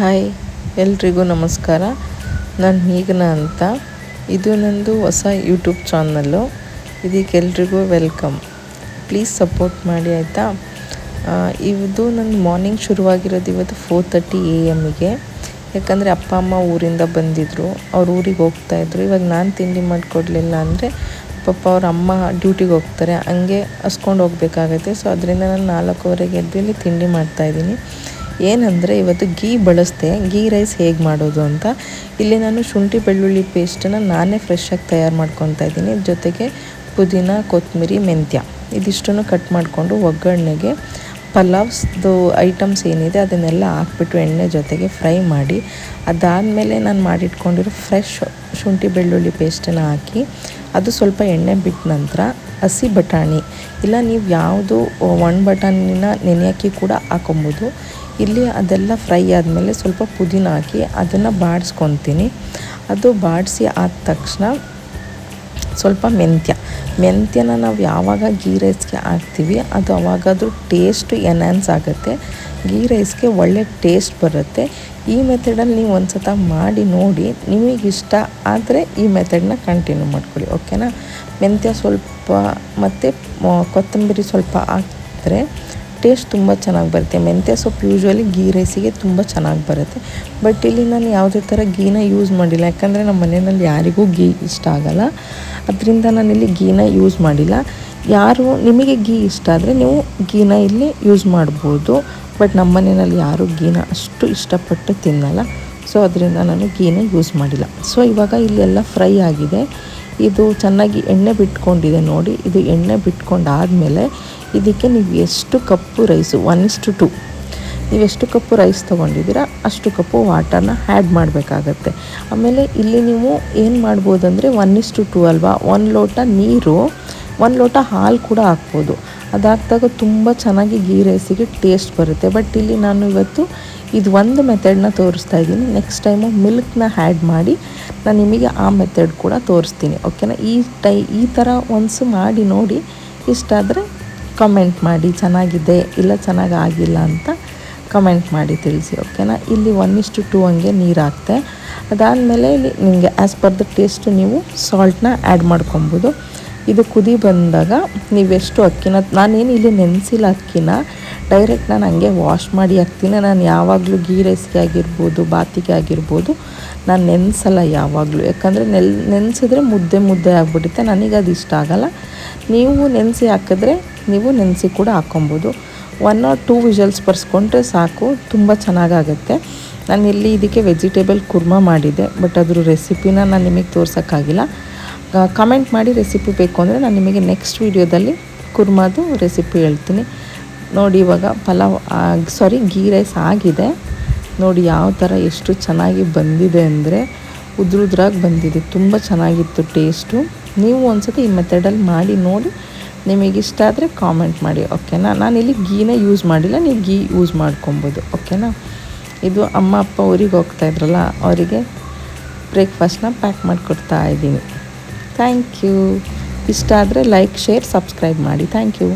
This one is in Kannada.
ಹಾಯ್, ಎಲ್ರಿಗೂ ನಮಸ್ಕಾರ. ನಾನು ಮೇಘನ ಅಂತ. ಇದು ನಂದು ಹೊಸ ಯೂಟ್ಯೂಬ್ ಚಾನಲ್ಲು ಇದಕ್ಕೆ ಎಲ್ರಿಗೂ ವೆಲ್ಕಮ್ ಪ್ಲೀಸ್ ಸಪೋರ್ಟ್ ಮಾಡಿ, ಆಯಿತಾ? ಇದು ನನ್ನ ಮಾರ್ನಿಂಗ್ ಶುರುವಾಗಿರೋದು ಇವತ್ತು ಫೋರ್ ತರ್ಟಿ ಎ ಎಮ್ಗೆ ಯಾಕಂದರೆ ಅಪ್ಪ, ಅಮ್ಮ ಊರಿಂದ ಬಂದಿದ್ದರು ಅವ್ರ ಊರಿಗೆ ಹೋಗ್ತಾಯಿದ್ರು ಇವಾಗ ನಾನು ತಿಂಡಿ ಮಾಡಿಕೊಡ್ಲಿಲ್ಲ ಅಂದರೆ ಪಾಪ ಅವ್ರ ಅಮ್ಮ ಡ್ಯೂಟಿಗೆ ಹೋಗ್ತಾರೆ. ಹಂಗೆ ಹಸ್ಕೊಂಡು ಹೋಗ್ಬೇಕಾಗತ್ತೆ. ಸೊ ಅದರಿಂದ ನಾನು ನಾಲ್ಕೂವರೆಗೆ ಎದ್ದು ಇಲ್ಲಿ ತಿಂಡಿ ಮಾಡ್ತಾಯಿದ್ದೀನಿ ಏನಂದರೆ ಇವತ್ತು ಗೀ ಬಳಸ್ದೆ ಗೀ ರೈಸ್ ಹೇಗೆ ಮಾಡೋದು ಅಂತ. ಇಲ್ಲಿ ನಾನು ಶುಂಠಿ ಬೆಳ್ಳುಳ್ಳಿ ಪೇಸ್ಟನ್ನು ನಾನೇ ಫ್ರೆಶ್ಶಾಗಿ ತಯಾರು ಮಾಡ್ಕೊತಾ ಇದ್ದೀನಿ. ಜೊತೆಗೆ ಪುದೀನ ಕೊತ್ತಂಬರಿ ಮೆಂತ್ಯ. ಇದಿಷ್ಟನ್ನು ಕಟ್ ಮಾಡಿಕೊಂಡು ಒಗ್ಗರಣೆಗೆ ಪಲಾವ್ಸ್ದು ಐಟಮ್ಸ್ ಏನಿದೆ ಅದನ್ನೆಲ್ಲ ಹಾಕ್ಬಿಟ್ಟು ಎಣ್ಣೆ ಜೊತೆಗೆ ಫ್ರೈ ಮಾಡಿ, ಅದಾದಮೇಲೆ ನಾನು ಮಾಡಿಟ್ಕೊಂಡಿರೋ ಫ್ರೆಶ್ ಶುಂಠಿ ಬೆಳ್ಳುಳ್ಳಿ ಪೇಸ್ಟನ್ನು ಹಾಕಿ, ಅದು ಸ್ವಲ್ಪ ಎಣ್ಣೆ ಬಿಟ್ಟ ನಂತರ ಹಸಿ ಬಟಾಣಿ. ಇಲ್ಲ, ನೀವು ಯಾವುದು ಒಣ ಬಟಾಣಿನ ನೆನೆಯೋಕ್ಕೆ ಕೂಡ ಹಾಕೊಬೋದು. ಇಲ್ಲಿ ಅದೆಲ್ಲ ಫ್ರೈ ಆದಮೇಲೆ ಸ್ವಲ್ಪ ಪುದೀನ ಹಾಕಿ ಅದನ್ನು ಬಾಡಿಸ್ಕೊತೀನಿ. ಅದು ಬಾಡಿಸಿ ಆದ ತಕ್ಷಣ ಸ್ವಲ್ಪ ಮೆಂತ್ಯ. ಮೆಂತ್ಯನ ನಾವು ಯಾವಾಗ ಗೀ ರೈಸ್ಗೆ ಹಾಕ್ತೀವಿ, ಅದು ಅವಾಗಾದರೂ ಟೇಸ್ಟ್ ಎನ್ಹಾನ್ಸ್ ಆಗುತ್ತೆ. ಗೀ ರೈಸ್ಗೆ ಒಳ್ಳೆ ಟೇಸ್ಟ್ ಬರುತ್ತೆ. ಈ ಮೆಥಡಲ್ಲಿ ನೀವು ಒಂದು ಸತ ಮಾಡಿ ನೋಡಿ ನಿಮಗಿಷ್ಟ ಆದರೆ ಈ ಮೆಥಡನ್ನ ಕಂಟಿನ್ಯೂ ಮಾಡ್ಕೊಳ್ಳಿ, ಓಕೆನಾ? ಮೆಂತ್ಯ ಸ್ವಲ್ಪ ಮತ್ತು ಕೊತ್ತಂಬರಿ ಸ್ವಲ್ಪ ಹಾಕಿದ್ರೆ ಟೇಸ್ಟ್ ತುಂಬ ಚೆನ್ನಾಗಿ ಬರುತ್ತೆ. ಮೆಂತ್ಯ ಸೊಪ್ಪು ಯೂಶ್ವಲಿ ಗೀ ರೈಸಿಗೆ ತುಂಬ ಚೆನ್ನಾಗಿ ಬರುತ್ತೆ. ಬಟ್ ಇಲ್ಲಿ ನಾನು ಯಾವುದೇ ಥರ ಗೀನ ಯೂಸ್ ಮಾಡಿಲ್ಲ. ಯಾಕಂದರೆ ನಮ್ಮ ಮನೆಯಲ್ಲಿ ಯಾರಿಗೂ ಗೀ ಇಷ್ಟ ಆಗಲ್ಲ. ಅದರಿಂದ ನಾನಿಲ್ಲಿ ಗೀನ ಯೂಸ್ ಮಾಡಿಲ್ಲ. ಯಾರು, ನಿಮಗೆ ಗೀ ಇಷ್ಟ ಆದರೆ ನೀವು ಗೀನ ಇಲ್ಲಿ ಯೂಸ್ ಮಾಡ್ಬೋದು. ಬಟ್ ನಮ್ಮ ಮನೆಯಲ್ಲಿ ಯಾರು ಗೀನ ಅಷ್ಟು ಇಷ್ಟಪಟ್ಟು ತಿನ್ನಲ್ಲ. ಸೊ ಅದರಿಂದ ನಾನು ಗೀನ ಯೂಸ್ ಮಾಡಿಲ್ಲ. ಸೊ ಇವಾಗ ಇಲ್ಲೆಲ್ಲ ಫ್ರೈ ಆಗಿದೆ. ಇದು ಚೆನ್ನಾಗಿ ಎಣ್ಣೆ ಬಿಟ್ಕೊಂಡಿದೆ ನೋಡಿ. ಇದು ಎಣ್ಣೆ ಬಿಟ್ಕೊಂಡಾದಮೇಲೆ ಇದಕ್ಕೆ ನೀವು ಎಷ್ಟು cup rice one is to two ನೀವು ಎಷ್ಟು ಕಪ್ಪು ರೈಸ್ ತೊಗೊಂಡಿದ್ದೀರಾ, ಅಷ್ಟು ಕಪ್ಪು ವಾಟರ್ನ ಆ್ಯಡ್ ಮಾಡಬೇಕಾಗತ್ತೆ. ಆಮೇಲೆ ಇಲ್ಲಿ ನೀವು ಏನು ಮಾಡ್ಬೋದಂದರೆ ಒನ್ ಇಸ್ಟು ಟು ಅಲ್ವಾ? ಒಂದು ಲೋಟ ನೀರು ಒಂದು ಲೋಟ ಹಾಲು ಕೂಡ ಹಾಕ್ಬೋದು. ಅದಾಗ್ದಾಗ ತುಂಬ ಚೆನ್ನಾಗಿ ಗೀ ರೈಸಿಗೆ ಟೇಸ್ಟ್ ಬರುತ್ತೆ. ಬಟ್ ಇಲ್ಲಿ ನಾನು ಇವತ್ತು ಇದು ಒಂದು ಮೆಥಡ್ನ ತೋರಿಸ್ತಾ ಇದ್ದೀನಿ. ನೆಕ್ಸ್ಟ್ ಟೈಮು ಮಿಲ್ಕ್ನ ಆ್ಯಡ್ ಮಾಡಿ ನಾನು ನಿಮಗೆ ಆ ಮೆಥಡ್ ಕೂಡ ತೋರಿಸ್ತೀನಿ. ಓಕೆನಾ ಈ ಟೈ, ಈ ಥರ ಒನ್ಸು ಮಾಡಿ ನೋಡಿ ಇಷ್ಟ ಆದರೆ ಕಮೆಂಟ್ ಮಾಡಿ. ಚೆನ್ನಾಗಿದೆ ಇಲ್ಲ ಚೆನ್ನಾಗಿ ಆಗಿಲ್ಲ ಅಂತ ಕಮೆಂಟ್ ಮಾಡಿ ತಿಳಿಸಿ. ಓಕೆನಾ ಇಲ್ಲಿ ಒನ್ ಇಷ್ಟು ಟೂ ಹಂಗೆ ನೀರು ಹಾಕ್ತೆ. ಅದಾದಮೇಲೆ ನಿಮಗೆ ಆ್ಯಸ್ ಪರ್ ದ ಟೇಸ್ಟ್ ನೀವು ಸಾಲ್ಟನ್ನ ಆ್ಯಡ್ ಮಾಡ್ಕೊಬೋದು. ಇದು ಕುದಿ ಬಂದಾಗ ನೀವೆಷ್ಟು ಅಕ್ಕಿನ, ನಾನೇನು ಇಲ್ಲಿ ನೆನೆಸಿಲ್ಲ ಅಕ್ಕಿನ. ಡೈರೆಕ್ಟ್ ನಾನು ಹಂಗೆ ವಾಶ್ ಮಾಡಿ ಹಾಕ್ತೀನಿ. ನಾನು ಯಾವಾಗಲೂ ಗೀ ರೈಸ್ಗೆ ಆಗಿರ್ಬೋದು, ಬಾತಿಗೆ ಆಗಿರ್ಬೋದು, ನಾನು ನೆನೆಸಲ್ಲ ಯಾವಾಗಲೂ. ಯಾಕಂದರೆ ನೆಲ್, ನೆನೆಸಿದ್ರೆ ಮುದ್ದೆ ಮುದ್ದೆ ಆಗಿಬಿಡುತ್ತೆ. ನನಗೆ ಅದು ಇಷ್ಟ ಆಗಲ್ಲ. ನೀವು ನೆನೆಸಿ ಹಾಕಿದ್ರೆ ನೀವು ನೆನೆಸಿ ಕೂಡ ಹಾಕ್ಕೊಬೋದು. ಒನ್ ಆರ್ ಟೂ ವಿಷಲ್ಸ್ ಬರ್ಸ್ಕೊಂಡ್ರೆ ಸಾಕು. ತುಂಬ ಚೆನ್ನಾಗಾಗುತ್ತೆ. ನಾನು ಇಲ್ಲಿ ಇದಕ್ಕೆ ವೆಜಿಟೇಬಲ್ ಕುರ್ಮಾ ಮಾಡಿದ್ದೆ ಬಟ್ ಅದ್ರ ರೆಸಿಪಿನ ನಾನು ನಿಮಗೆ ತೋರ್ಸೋಕ್ಕಾಗಿಲ್ಲ. ಕಮೆಂಟ್ ಮಾಡಿ ರೆಸಿಪಿ ಬೇಕು ಅಂದರೆ ನಾನು ನಿಮಗೆ ನೆಕ್ಸ್ಟ್ ವೀಡಿಯೋದಲ್ಲಿ ಕುರ್ಮಾದು ರೆಸಿಪಿ ಹೇಳ್ತೀನಿ. ನೋಡಿ ಇವಾಗ ಪಲಾವ್ ಸಾರಿ ಗೀ ರೈಸ್ ಆಗಿದೆ. ನೋಡಿ ಯಾವ ಥರ ಎಷ್ಟು ಚೆನ್ನಾಗಿ ಬಂದಿದೆ ಅಂದರೆ ಉದ್ರುದ್ರಾಗಿ ಬಂದಿದೆ. ತುಂಬ ಚೆನ್ನಾಗಿತ್ತು ಟೇಸ್ಟು ನೀವು ಒಂದ್ಸತಿ ಈ ಮೆಥಡಲ್ಲಿ ಮಾಡಿ ನೋಡಿ. ನಿಮಗಿಷ್ಟ ಆದರೆ ಕಾಮೆಂಟ್ ಮಾಡಿ ಓಕೆನಾ ನಾನಿಲ್ಲಿ ಗೀನ ಯೂಸ್ ಮಾಡಿಲ್ಲ, ನೀವು ಗೀ ಯೂಸ್ ಮಾಡ್ಕೊಬೋದು ಓಕೆನಾ ಇದು ಅಮ್ಮ, ಅಪ್ಪ ಊರಿಗೆ ಹೋಗ್ತಾಯಿದ್ರಲ್ಲ ಅವರಿಗೆ ಬ್ರೇಕ್ಫಾಸ್ಟ್ನ ಪ್ಯಾಕ್ ಮಾಡಿಕೊಡ್ತಾ ಇದ್ದೀನಿ. Thank you. ಇಷ್ಟ ಆದರೆ ಲೈಕ್ ಶೇರ್ ಸಬ್ಸ್ಕ್ರೈಬ್ ಮಾಡಿ. Thank you.